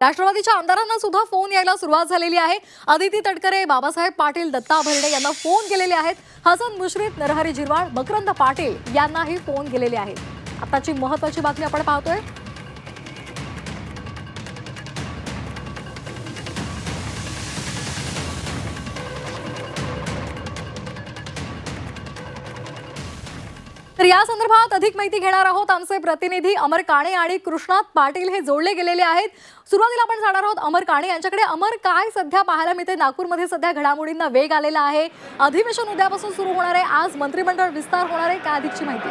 राष्ट्रवादीच्या आमदारांना सुद्धा फोन यायला सुरुवात झालेली आहे. अदिती तटकरे बाबासाहेब पाटील दत्ता भरणे यांना फोन केलेले आहेत. हसन मुश्रीफ नरहरी झिरवाळ मकरंद पाटील यांनाही फोन केलेले आहेत. आताची महत्वाची बातमी आपण पाहतोय. तर या संदर्भात अधिक माहिती घेणार आहोत आमचे प्रतिनिधी अमर काणे आणि कृष्णात पाटील हे जोडले गेलेले आहेत. सुरुवातीला आपण जाणार आहोत अमर काणे यांच्याकडे. अमर काय सध्या पाहायला मिळते नागपूरमध्ये सध्या घडामोडींना वेग आलेला आहे. अधिवेशन उद्यापासून सुरू होणार आहे. आज मंत्रिमंडळ विस्तार होणार आहे. काय अधिकची माहिती?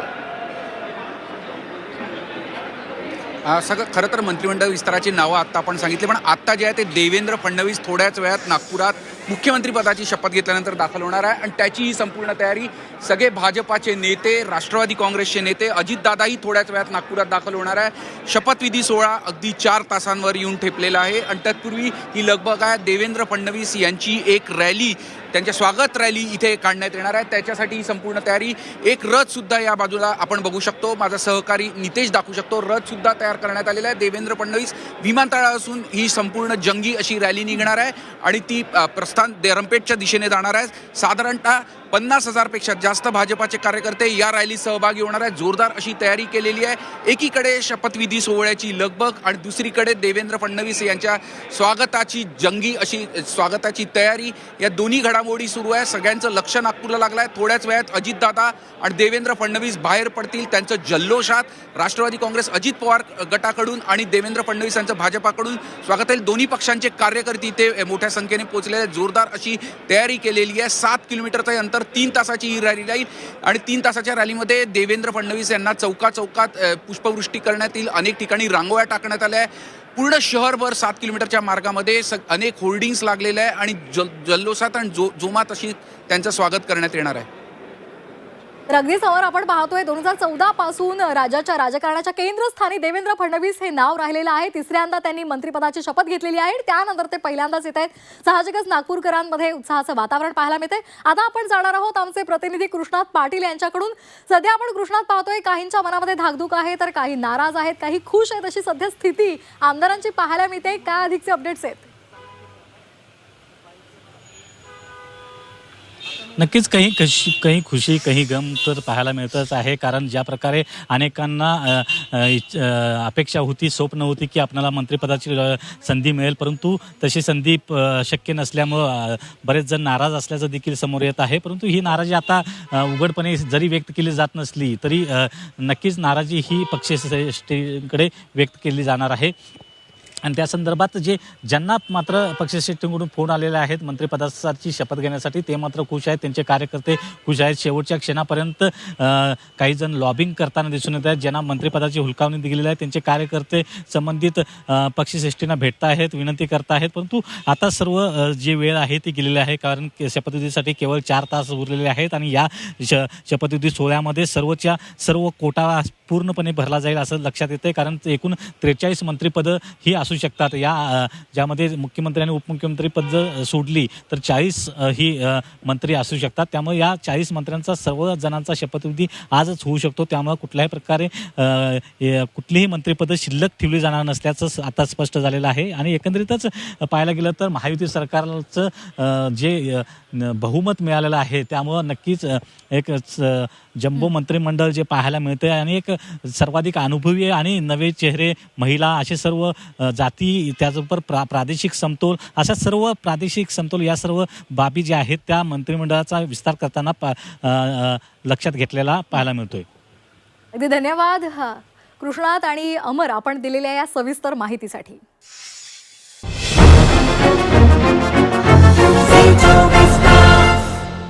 आहे सगळं खरं तर मंत्रिमंडळ विस्ताराची नावं आत्ता आपण सांगितली पण आत्ता जे आहे ते देवेंद्र फडणवीस थोड्याच वेळात नागपुरात मुख्यमंत्रीपदाची शपथ घेतल्यानंतर दाखल होणार आहे आणि त्याची ही संपूर्ण तयारी सगळे भाजपाचे नेते राष्ट्रवादी काँग्रेसचे नेते अजितदादाही थोड्याच वेळात नागपुरात दाखल होणार आहे. शपथविधी सोहळा अगदी चार तासांवर येऊन ठेपलेला आहे. आणि तत्पूर्वी ही लगबग आहे. देवेंद्र फडणवीस यांची एक रॅली त्यांच्या स्वागत रॅली इथे काढण्यात येणार आहे. त्याच्यासाठी ही संपूर्ण तयारी. एक रथ सुद्धा या बाजूला आपण बघू शकतो. माझा सहकारी नितेश दाखवू शकतो. रथ सुद्धा तयार करण्यात आलेला आहे. देवेंद्र फडणवीस विमानतळापासून ही संपूर्ण जंगी अशी रॅली निघणार आहे. आणि ती प्रस्थान देरमपेठच्या दिशेने जाणार आहे. साधारणतः पन्नास हजारपेक्षा जास्त भाजपाचे कार्यकर्ते या रॅलीत सहभागी होणार आहेत. जोरदार अशी तयारी केलेली आहे. एकीकडे शपथविधी सोहळ्याची लगबग आणि दुसरीकडे देवेंद्र फडणवीस यांच्या स्वागताची जंगी अशी स्वागताची तयारी. या दोन्ही घडामोडी सुरू आहे. सगळ्यांचं लक्ष नागपूरला लागलं आहे. थोड्याच वेळात अजितदादा आणि देवेंद्र फडणवीस बाहेर पडतील. त्यांचं जल्लोषात राष्ट्रवादी काँग्रेस अजित पवार गटाकडून आणि देवेंद्र फडणवीस यांचं भाजपाकडून स्वागत आहे. दोन्ही पक्षांचे कार्यकर्ते इथे मोठ्या संख्येने पोहोचले आहेत. जोरदार अशी तयारी केलेली आहे. सात किलोमीटरचं अंतर तर तीन तासाची ही रॅली राहील. आणि तीन तासाच्या रॅलीमध्ये देवेंद्र फडणवीस यांना चौका चौकात पुष्पवृष्टी करण्यात येईल. अनेक ठिकाणी रांगोळ्या टाकण्यात आल्या आहे. पूर्ण शहरभर सात किलोमीटरच्या मार्गामध्ये स अनेक होर्डिंग्स लागलेल्या आहे आणि जल जल्लोषात आणि जो जोमात अशी त्यांचं स्वागत करण्यात येणार आहे. तर अगदी समोर आपण पाहतोय दोन हजार चौदा पासून राज्याच्या राजकारणाच्या केंद्रस्थानी देवेंद्र फडणवीस हे नाव राहिलेलं आहे. तिसऱ्यांदा त्यांनी मंत्रिपदाची शपथ घेतलेली आहे. त्यानंतर ते पहिल्यांदाच येत आहेत. साहजिकच नागपूरकरांमध्ये उत्साहाचं वातावरण पाहायला मिळते आता आपण जाणार आहोत आमचे प्रतिनिधी कृष्णात पाटील यांच्याकडून. सध्या आपण कृष्णात पाहतोय काहींच्या मनामध्ये धाकधूक आहे तर काही नाराज आहेत काही खुश आहेत अशी सध्या स्थिती आमदारांची पाहायला मिळते. काय अधिकचे अपडेट्स आहेत? नक्कीच काही कशी काही खुशी काही गम तर पाहायला मिळतच आहे. कारण ज्या प्रकारे अनेकांना अपेक्षा होती स्वप्न होती की आपल्याला मंत्रिपदाची संधी मिळेल. परंतु तशी संधी शक्य नसल्यामुळं बरेच जण नाराज असल्याचं देखील समोर येत आहे. परंतु ही नाराजी आता उघडपणे जरी व्यक्त केली जात नसली तरी नक्कीच नाराजी ही पक्षश्रेष्ठीकडे व्यक्त केली जाणार आहे. आणि त्या संदर्भात जे ज्यांना मात्र पक्षश्रेष्ठींकडून फोन आलेले आहेत मंत्रिपदाची शपथ घेण्यासाठी ते मात्र खुश आहेत. त्यांचे कार्यकर्ते खुश आहेत. शेवटच्या क्षणापर्यंत काही जण लॉबिंग करताना दिसून येत आहेत. ज्यांना मंत्रिपदाची हुलकावणी दिलेली आहे त्यांचे कार्यकर्ते संबंधित पक्षश्रेष्ठींना भेटत आहेत विनंती करत आहेत. परंतु आता सर्व जी वेळ आहे ती गेलेली आहे. कारण शपथविधीसाठी केवळ चार तास उरलेले आहेत आणि या श शपथविधी सोहळ्यामध्ये सर्वच्या सर्व कोटा पूर्णपणे भरला जाईल असं लक्षात येते कारण एकूण त्रेचाळीस मंत्रिपदं ही असू शकतात. या ज्यामध्ये मुख्यमंत्री आणि उपमुख्यमंत्री पद जर सोडली तर चाळीस ही मंत्री असू शकतात. त्यामुळे या चाळीस मंत्र्यांचा सर्व जणांचा शपथविधी आजच होऊ शकतो. त्यामुळे कुठल्याही प्रकारे कुठलीही मंत्रिपदं शिल्लक ठेवली जाणार नसल्याचं आता स्पष्ट झालेलं आहे. आणि एकंदरीतच पाहायला गेलं तर महायुती सरकारचं जे बहुमत मिळालेलं आहे त्यामुळं नक्कीच एक जम्बो मंत्रिमंडळ जे पाहायला मिळते आणि एक सर्वाधिक अनुभवी आणि नवे चेहरे महिला असे सर्व जाती त्याचबरोबर प्रा प्रादेशिक समतोल अशा सर्व प्रादेशिक समतोल या सर्व बाबी ज्या आहेत त्या मंत्रिमंडळाचा विस्तार करताना पा- लक्षात घेतलेला पाहायला मिळतोय अगदी धन्यवाद हा. कृष्णात आणि अमर आपण दिलेल्या या सविस्तर माहितीसाठी